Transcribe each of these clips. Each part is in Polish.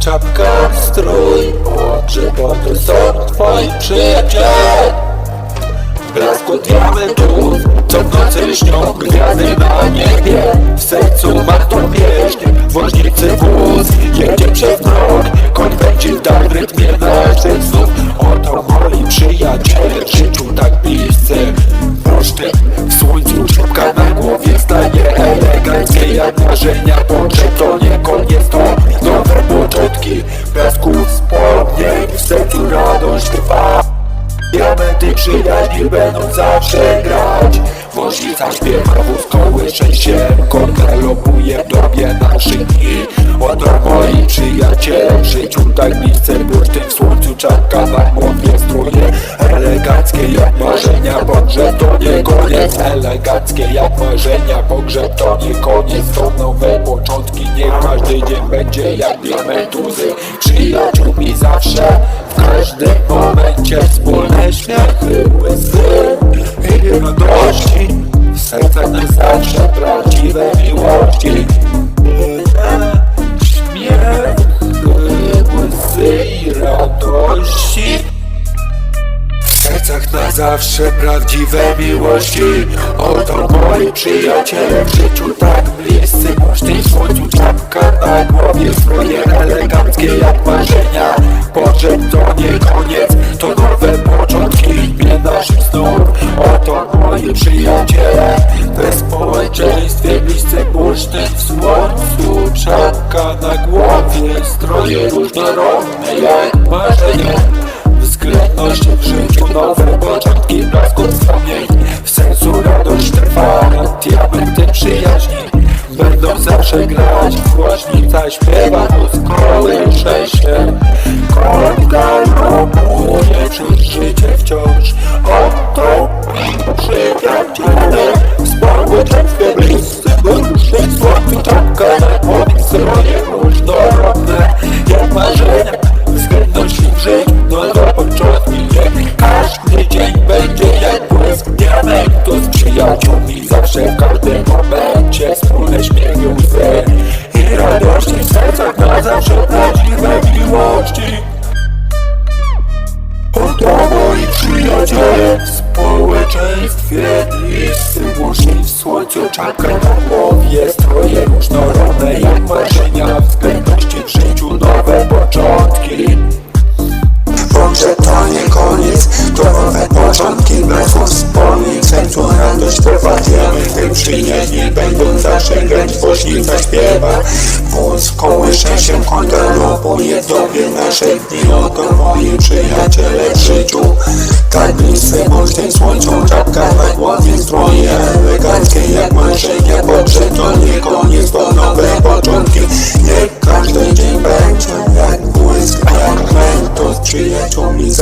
czapka, strój Oczy, to są twoi przyjaciele. Blasku diamentów, co w nocy śnią Gwiazdy na niebie, w sercu ma to pieśń Woźnicy wóz, jedzie przez mrok. Konwenci w w rytmie naszych snów Oto moi przyjaciele, w życiu tak bliscy Proszty, w słońcu czapka na głowie staje. Eleganckie Jak marzenia, pogrzeb to nie zawsze grać Woźnica śpiewa wóz kołysze się Korka lobuje w dobie naszych dni. Oto moi przyjaciele w życiu bliscy Bursztyn w słońcu, czapka na głowie Stroje eleganckie jak marzenia Pogrzeb to nie koniec. Eleganckie jak marzenia Pogrzeb to nie koniec. To nowe początki Niech każdy dzień będzie jak diamentuzy. Przyjaciółmi zawsze i radości W sercach na zawsze prawdziwe miłości. Śmiechy, łzy i radości w sercach na zawsze prawdziwe miłości. Oto moi przyjaciele w życiu tak bliscy. Właśnie w słońcu czapka na głowie Stroje eleganckie Stroje różnorodne jak marzenia Względność w życiu, nowe początki, blasku wspomnień W sercu radość trwa, diamenty przyjaźni Będą zawsze grać, głośnica śpiewa, tu kołysze się Korka lobuje przez życie Marzenia, względność w życiu, nowe początki każdy dzień będzie jak błysk diamentu Z przyjaciółmi zawsze w każdym Wspólne śmiechy, łzy i radości W sercach na zawsze prawdziwe miłości Oto moi przyjaciele w społeczeństwie Bliscy głośni w słońcu, czapka na głowie Stroje różnorodne jak marzenia początki. Pogrzeb to nie koniec, to nowe początki Blasku wspomnień, sercu radość trwa Diamenty przyjaźni będą zawsze grać Woźnica śpiewa, wóz kołysze się w dobie naszych dni Oto moi przyjaciele w życiu. Tak bliscy bursztyn słońcą Czapka na głowie, stroje eleganckie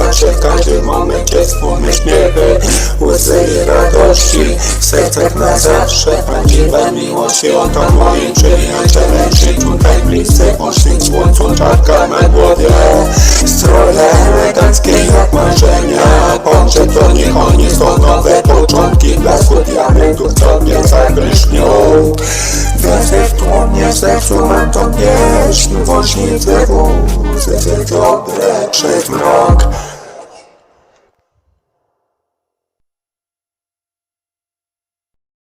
Zawsze w każdym momencie wspólne śmiechy Łzy i radości. W sercach na zawsze Prawdziwe miłości, oto moi przyjaciele w życiu bliscy, poszli słońcu, czapka na głowie. Stroje eleganckie jak marzenia. Pogrzeb to nie koniec, to nowe początki Blasku diamentów, co mnie zabrysznią Gwiazdy w tłumie, w sercu mam tą pieśń. Woźnicy wózy, dobre przez mrok